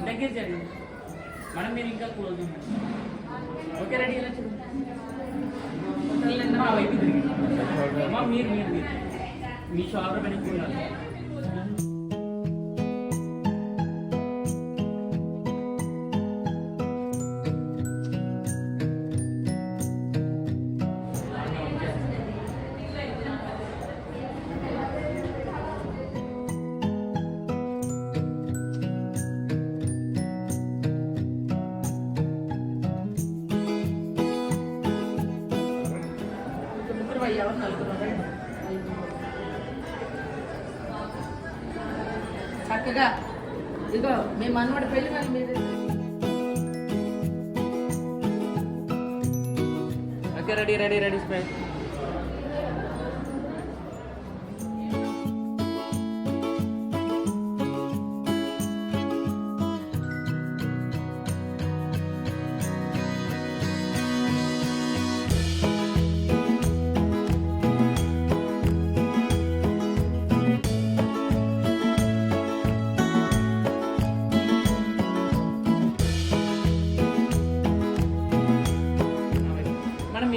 దగ్గర జరిగింది మనం మీరు ఇంకా క్లోజ్ ఓకే రెడీ మా వైపు తిరిగి. మీరు మీరు మీ షోల్డర్ పెట్టుకున్నారు ముగ్గురు అయ్యావా నలుగురు చక్కగా ఇదిగో మీ మనవడి పెళ్ళి మరి మీరు okay ready ready ready smile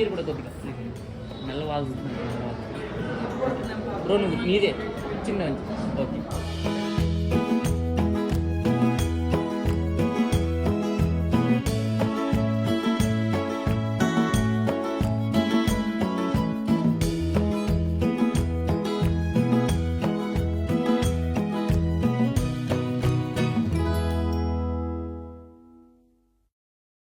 నీరు కూడా కొద్దిగా. మెల్ల వాళ్ళు బ్రో నువ్వు నీదే. చిన్న ఓకే.